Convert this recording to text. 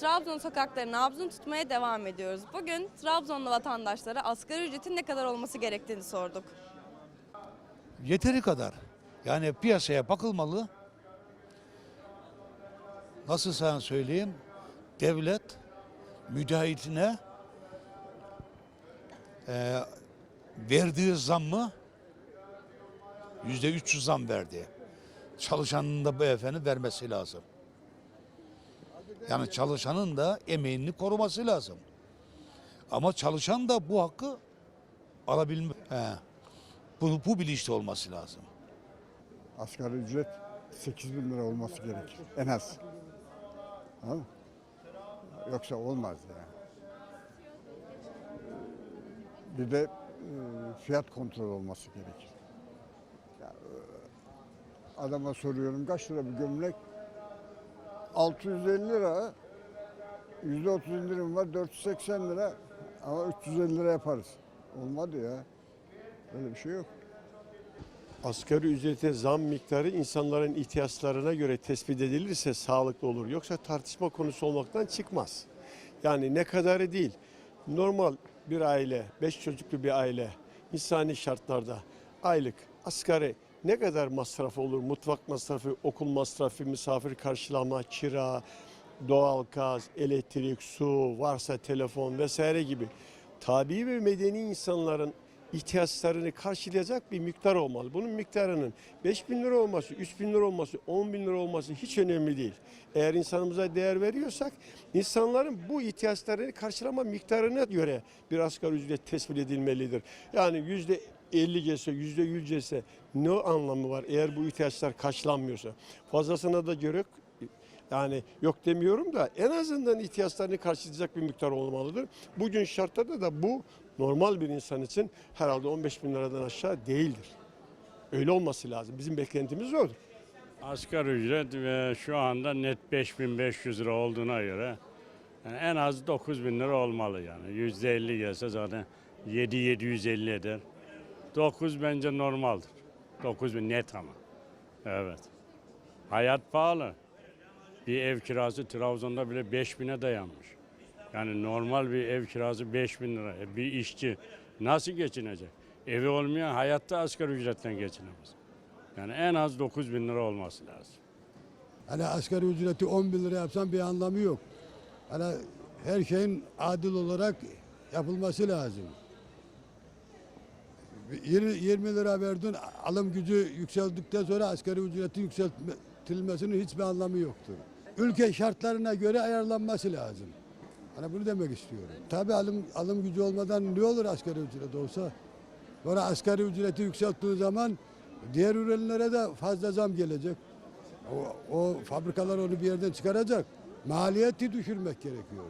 Trabzon sokaklarının nabzını tutmaya devam ediyoruz. Bugün Trabzonlu vatandaşlara asgari ücretin ne kadar olması gerektiğini sorduk. Yeteri kadar. Yani piyasaya bakılmalı. Nasıl sana söyleyeyim? Devlet müteahhitine e, verdiği zammı yüzde 300 zam verdi. Çalışanın da bu efendim vermesi lazım. Yani çalışanın da emeğini koruması lazım. Ama çalışan da bu hakkı alabilme. He. Bu, bu bilinçli olması lazım. Asgari ücret 8 bin lira olması gerekir en az. Anladın? Yoksa olmaz yani. Bir de e, fiyat kontrol olması gerekir. Ya, e, adama soruyorum kaç lira bir gömlek? 650 lira. Yüzde 30 indirim var 480 lira ama 350 lira yaparız. Olmadı ya. Öyle bir şey yok. Asgari ücrete zam miktarı insanların ihtiyaçlarına göre tespit edilirse sağlıklı olur. Yoksa tartışma konusu olmaktan çıkmaz. Yani ne kadarı değil. Normal bir aile, beş çocuklu bir aile insani şartlarda aylık asgari ne kadar masraf olur? Mutfak masrafı, okul masrafı, misafir karşılama, kira, doğalgaz, elektrik, su, varsa telefon vesaire gibi tabi ve medeni insanların ihtiyaçlarını karşılayacak bir miktar olmalı. Bunun miktarının 5 bin lira olması, 3 bin lira olması, 10 bin lira olması hiç önemli değil. Eğer insanımıza değer veriyorsak insanların bu ihtiyaçlarını karşılama miktarına göre bir asgari ücret tespit edilmelidir. Yani yüzde 50 gelse, yüzde 100 gelse ne anlamı var eğer bu ihtiyaçlar karşılanmıyorsa? Fazlasına da gerek yani yok demiyorum da en azından ihtiyaçlarını karşılayacak bir miktar olmalıdır. Bugün şartlarda da bu normal bir insan için herhalde 15 bin liradan aşağı değildir. Öyle olması lazım. Bizim beklentimiz odur. Asgari ücret ve şu anda net 5500 lira olduğuna göre yani en az 9000 lira olmalı yani. %50 gelse zaten 7750 eder. 9 bence normaldir. 9000 net ama. Evet. Hayat pahalı. Bir ev kirası Trabzon'da bile 5000'e dayanmış. Yani normal bir ev kirası 5000 lira. E bir işçi nasıl geçinecek? Evi olmayan hayatta asgari ücretten geçinemez. Yani en az 9 bin lira olması lazım. Hani asgari ücreti 10 bin lira yapsan bir anlamı yok. Hani her şeyin adil olarak yapılması lazım. 20, 20 lira verdin alım gücü yükseldikten sonra asgari ücretin yükseltilmesinin hiçbir anlamı yoktur. Ülke şartlarına göre ayarlanması lazım. Hani bunu demek istiyorum. Tabii alım, alım gücü olmadan ne olur asgari ücret olsa? Sonra asgari ücreti yükselttiği zaman diğer ürünlere de fazla zam gelecek. O, o fabrikalar onu bir yerden çıkaracak. Maliyeti düşürmek gerekiyor.